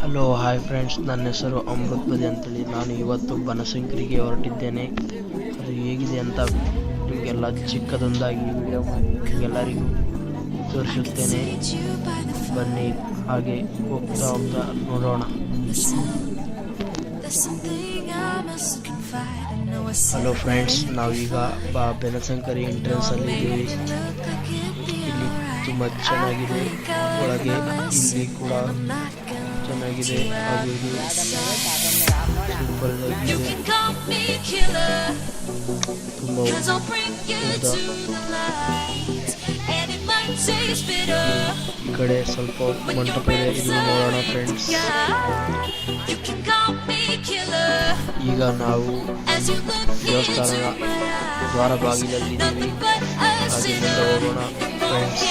Hello hi friends ನನ್ನ ಹೆಸರು ಅಮೃತ್ ಬದಿ ಅಂತೇಳಿ. ನಾನು ಇವತ್ತು ಬನಸಂಕರಿಗೆ ಹೊರಟಿದ್ದೇನೆ. ಅದು ಹೇಗಿದೆ ಅಂತ ನಿಮಗೆಲ್ಲ ಚಿಕ್ಕದೊಂದಾಗಿ ವಿಡಿಯೋ ನಿಮಗೆಲ್ಲರಿಗೂ ತೋರಿಸುತ್ತೇನೆ. ಬನ್ನಿ, ಹಾಗೆ ಹೋಗ್ತಾ ಹೋಗ್ತಾ ನೋಡೋಣ. ಹಲೋ ಫ್ರೆಂಡ್ಸ್ ನಾವೀಗ ಬ ಎಂಟ್ರೆನ್ಸ್ ಅಲ್ಲಿ ಇದ್ದೀವಿ. ಇಲ್ಲಿ ತುಂಬ ಚೆನ್ನಾಗಿದೆ. ಒಳಗೆ ಇಲ್ಲಿ ಕೂಡ ಆಗಿದೆ. ತುಂಬಾ ಈ ಕಡೆ ಸ್ವಲ್ಪ ಮಂಟಪ ನೋಡೋಣ ಫ್ರೆಂಡ್ಸ್ ಈಗ ನಾವು ದೇವಸ್ಥಾನ ದ್ವಾರ ಬಾಗಿಲಲ್ಲಿ ನೋಡೋಣ ಫ್ರೆಂಡ್ಸ್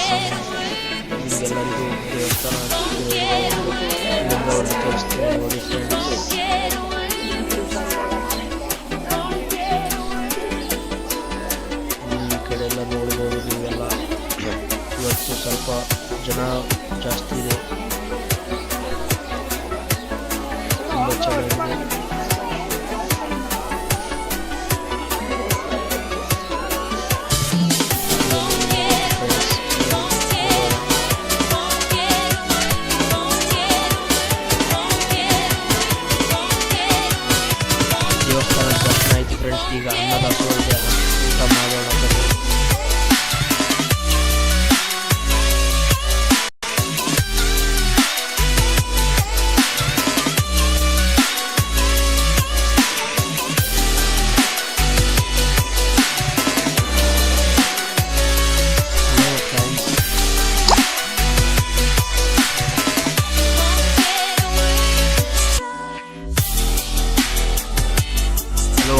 ದೇವಸ್ಥಾನ ಎಲ್ಲ ನೋಡ್ಬೋದು ನೀವೆಲ್ಲ ಇವತ್ತು ಸ್ವಲ್ಪ ಜನ ಜಾಸ್ತಿ ಇದೆ ತುಂಬ ಚೆನ್ನಾಗಿದೆ ಫ್ರೆಂಡ್ಸ್ ದೇವಸ್ಥಾನ ದರ್ಶನ ಆಯ್ತು ಫ್ರೆಂಡ್ಸ್ ಈಗ ಅನ್ನದಾಸೋಹ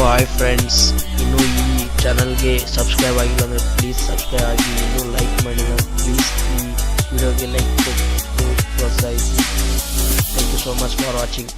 ಹಲೋ ಹಾಯ್ ಫ್ರೆಂಡ್ಸ್ ಇನ್ನು ಈ ಚಾನಲ್ಗೆ ಸಬ್ಸ್ಕ್ರೈಬ್ ಆಗಿಲ್ಲ ಅಂದರೆ ಪ್ಲೀಸ್ ಸಬ್ಸ್ಕ್ರೈಬ್ ಆಗಿ ಇನ್ನೂ ಲೈಕ್ ಮಾಡಿ ಪ್ಲೀಸ್ ಈ ವಿಡಿಯೋಗೆ ಲೈಕ್ ಕೊಟ್ಟು ಪ್ರೋತ್ಸಾಹಿಸಿ thank you so much for watching